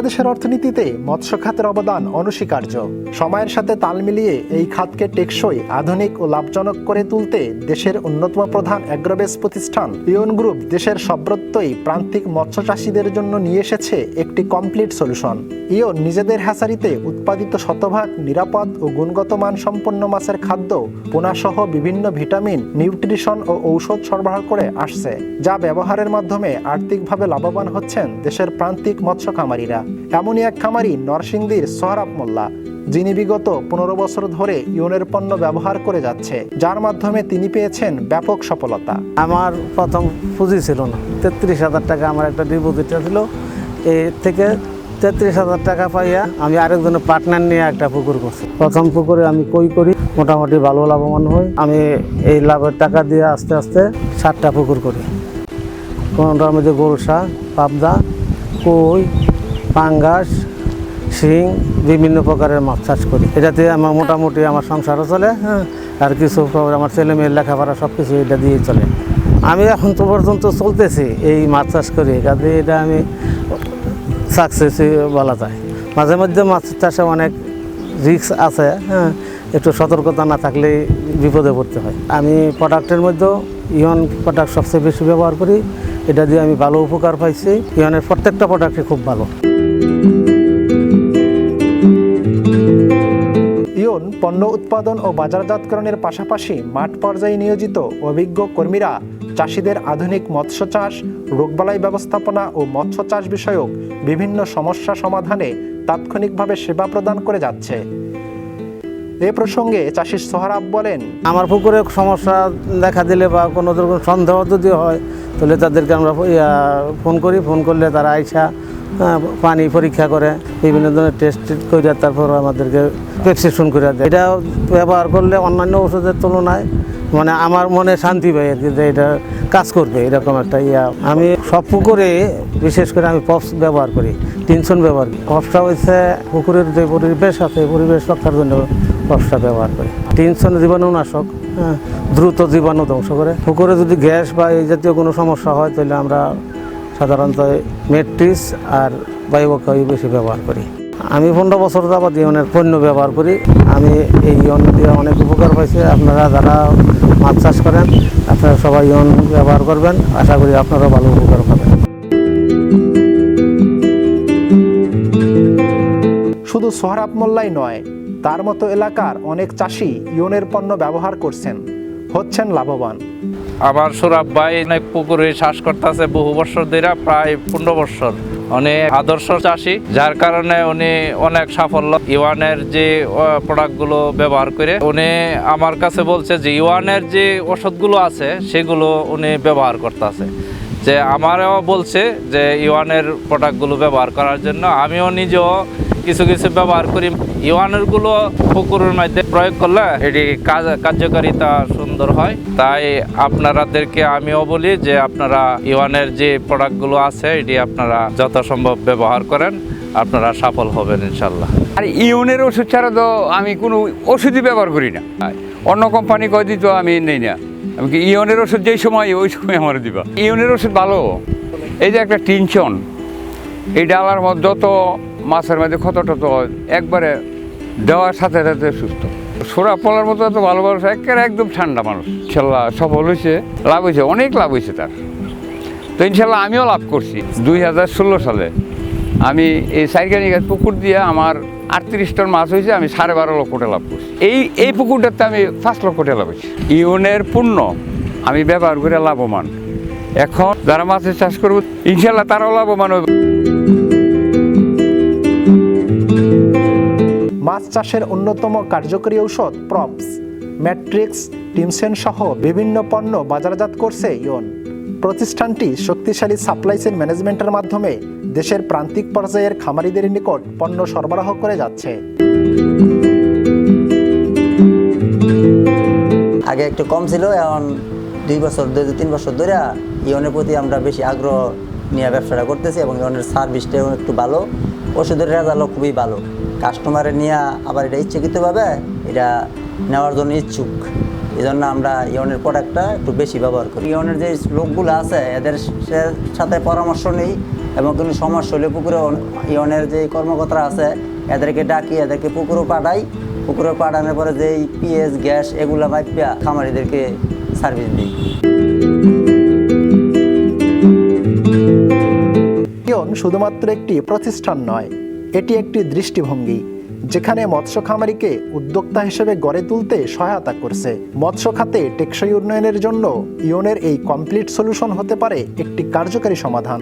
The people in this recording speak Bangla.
বাংলাদেশের অর্থনীতিতে মৎস্য খাতের অবদান অনস্বীকার্য। সময়ের সাথে তাল মিলিয়ে এই খাতকে টেকসই, আধুনিক ও লাভজনক করে তুলতে দেশের অন্যতম প্রধান অ্যাগ্রোবেস প্রতিষ্ঠান ইয়ন গ্রুপ দেশের সর্বত্রই প্রান্তিক মৎস্য চাষীদের জন্য নিয়ে এসেছে একটি কমপ্লিট সলিউশন। ইয়ন নিজেদের হ্যাসারিতে উৎপাদিত শতভাগ নিরাপদ ও গুণগত মান সম্পন্ন মাছের খাদ্য, পোনাসহ বিভিন্ন ভিটামিন, নিউট্রিশন ও ঔষধ সরবরাহ করে আসছে, যা ব্যবহারের মাধ্যমে আর্থিকভাবে লাভবান হচ্ছেন দেশের প্রান্তিক মৎস্য খামারিরা। এমনই এক খামারি নরসিংদীর সোহরাব মোল্লা, যিনি বিগত পনেরো বছর ধরে ইউনের পণ্য ব্যবহার করে যাচ্ছে, যার মাধ্যমে তিনি পেয়েছেন ব্যাপক সফলতা। আমার প্রথম পুঁজি ছিল না। তেত্রিশ হাজার টাকা আমার একটা ডিপোজিট ছিল। এর থেকে তেত্রিশ হাজার টাকা পাইয়া আমি আরেকজনের পার্টনার নিয়ে একটা পুকুর করছি। প্রথম পুকুরে আমি কই করি? মোটামুটি ভালো লাভবান হই। আমি এই লাভের টাকা দিয়ে আস্তে আস্তে সাতটা পুকুর করি। কোনটার মধ্যে গোলসা পাবদা, কই পাঙ্গাস, শিং, বিভিন্ন প্রকারের মাছ চাষ করি। এটাতে আমার মোটামুটি আমার সংসারও চলে হ্যাঁ আর কিছু আমার ছেলে মেয়ের লেখাপড়া সব কিছু এটা দিয়ে চলে। আমি এখন তো পর্যন্ত চলতেছি এই মাছ চাষ করি, কাজে এটা আমি সাকসেস বলা যায়। মাঝে মধ্যে মাছ চাষে অনেক রিস্ক আছে হ্যাঁ একটু সতর্কতা না থাকলে বিপদে পড়তে হয়। আমি প্রোডাক্টের মধ্যেও ইয়ন প্রোডাক্ট সবচেয়ে বেশি ব্যবহার করি, এটা দিয়ে আমি ভালো উপকার পাইছি। ইয়নের প্রত্যেকটা প্রোডাক্টই খুব ভালো। পণ্য উৎপাদন ও বাজারজাতকরণের পাশাপাশি মাঠ পর্যায়ে নিয়োজিত অভিজ্ঞ কর্মীরা চাষিদের আধুনিক মৎস্য চাষ, রোগবালাই ব্যবস্থাপনা ও মৎস্য চাষ বিষয়ক বিভিন্ন সমস্যা সমাধানে তাৎক্ষণিকভাবে সেবা প্রদান করে যাচ্ছে। এ প্রসঙ্গে চাষি সোহরাব বলেন, আমার পুকুরে সমস্যা দেখা দিলে বা কোনো সন্দেহ যদি হয়, তাহলে তাদেরকে আমরা ফোন করি। ফোন করলে তারা আইসা পানি পরীক্ষা করে, বিভিন্ন ধরনের টেস্ট করে তারপর আমাদেরকে প্রেসক্রিপশন করে দেয়। এটা ব্যবহার করলে অন্যান্য ওষুধের তুলনায় মানে আমার মনে শান্তি পাই আর কি যে এটা কাজ করবে, এরকম একটা ইয়া। আমি সব পুকুরে, বিশেষ করে আমি পপস ব্যবহার করি টিনশন ব্যবহার করি। পপসটা হচ্ছে পুকুরের যে পরিবেশ আছে, পরিবেশ রক্ষার জন্য পপসটা ব্যবহার করি। টিনশন জীবাণুনাশক হ্যাঁ। দ্রুত জীবাণু ধ্বংস করে। পুকুরে যদি গ্যাস বা এই জাতীয় কোনো সমস্যা হয় তাহলে আমরা সাধারণত মেট্রিস আর বায়ুবক্ষাই বেশি ব্যবহার করি। আমি পনেরো বছর যাবত ইয়নের পণ্য ব্যবহার করি। আমি এই ইয়ন দিয়ে অনেক উপকার পাইছি। আপনারা যারা মাছ চাষ করেন আপনারা সবাই ইয়ন ব্যবহার করবেন। আশা করি আপনারা ভালো উপকার পাবেন। শুধু সোহরাব মোল্লাই নয় তার মতো এলাকার অনেক চাষি ইয়নের পণ্য ব্যবহার করছেন, হচ্ছেন লাভবান। আমার সুরাব ভাই অনেক পুকুরে চাষ করতেছে বহু বছর ধরে প্রায় পনেরো বছর। উনি আদর্শ চাষি, যার কারণে উনি অনেক সাফল্য। ইওয়ানের যে প্রোডাক্টগুলো ব্যবহার করে, উনি আমার কাছে বলছে যে ইওয়ানের যে ওষুধগুলো আছে, সেগুলো উনি ব্যবহার করতেছে। যে আমারও বলছে যে ইওয়ানের প্রোডাক্টগুলো ব্যবহার করার জন্য। আমিও নিজেও কিছু কিছু ব্যবহার করি। ইওয়ানেরগুলো পুকুরের মধ্যে প্রয়োগ করলে এটি কার্যকারিতা সুন্দর হয়। তাই আপনারাদেরকে আমিও বলি যে আপনারা ইওয়ানের যে প্রোডাক্টগুলো আছে, এটি আপনারা যথাসম্ভব ব্যবহার করেন। আপনারা সফল হবেন ইনশাল্লাহ আর ইউনের ওষুধ ছাড়া তো আমি কোনো ওষুধই ব্যবহার করি না। অন্য কোম্পানি কয় দিত আমি নেই না। আমি কি ইয়নের ওষুধ যেই সময়, ওই সময় আমার দিবা। ইয়নের ওষুধ ভালো। এই যে একটা টিনশন, এই ডালার মধ্যে যত মাছের মধ্যে ক্ষত টত একবারে দেওয়ার সাথে সাথে সুস্থ। সোরা পলার মতো এত ভালো মানুষ, একেবারে একদম ঠান্ডা মানুষ। ইনশাল্লাহ সফল হয়েছে লাভ হয়েছে অনেক লাভ হয়েছে তার। তো ইনশাল্লাহ আমিও লাভ করছি। দুই হাজার ষোলো সালে আমি এই সাইকানি গাছ পুকুর দিয়ে আমার আটত্রিশ টন মাছ হয়েছে, আমি সাড়ে বারো লক্ষ টাকা লাভ করছি। এই এই পুকুরটাতে আমি পাঁচ লক্ষ টাকা লাভ হয়েছি ইউনের পণ্য আমি ব্যবহার করে লাভবান। এখন যারা মাছের চাষ করব ইনশাল্লাহ তারাও লাভবান হবে। মাছ চাষের অন্যতম কার্যকরী ঔষধ প্রপস। ম্যাট্রিক্স, টিমসেন সহ বিভিন্ন পণ্য বাজারজাত করছে ইয়ন প্রতিষ্ঠানটি শক্তিশালী সাপ্লাই চেইন ম্যানেজমেন্টের মাধ্যমে দেশের প্রান্তিক পর্যায়ের খামারিদের নিকট পণ্য সরবরাহ করে যাচ্ছে। আগে একটু কম ছিল, এখন দুই বছর দুই তিন বছর ধরে ইয়নের প্রতি আমরা বেশি আগ্রহ নিয়ে ব্যবসাটা করতেছি এবং ইয়নের সার্ভিসটাও একটু ভালো। ওষুধের রেজাল্টও খুবই ভালো। কাস্টমারে নিয়ে আবার এটা ইচ্ছাকৃতভাবে এটা নেওয়ার জন্য ইচ্ছুক। এই জন্য আমরা ইয়নের প্রোডাক্টটা একটু বেশি ব্যবহার করি। ইয়নের যে লোকগুলো আছে, এদের সাথে পরামর্শ নেই এবং কোনো সমস্যা হলে পুকুরে ইয়নের যে কর্মকর্তারা আছে, এদেরকে ডাকি, এদেরকে পুকুরে পাঠাই। পুকুরে পাঠানোর পরে যেই পিএস, গ্যাস এগুলো মাইপিয়া খামারিদেরকে সার্ভিস দিই। শুধুমাত্র একটি প্রতিষ্ঠান নয়, এটি একটি দৃষ্টিভঙ্গি। যেখানে মৎস্য খামারিকে উদ্যোক্তা হিসেবে গড়ে তুলতে সহায়তা করছে। মৎস্য খাতে টেকসই উন্নয়নের জন্য ইয়নের এই কমপ্লিট সলিউশন হতে পারে একটি কার্যকারী সমাধান।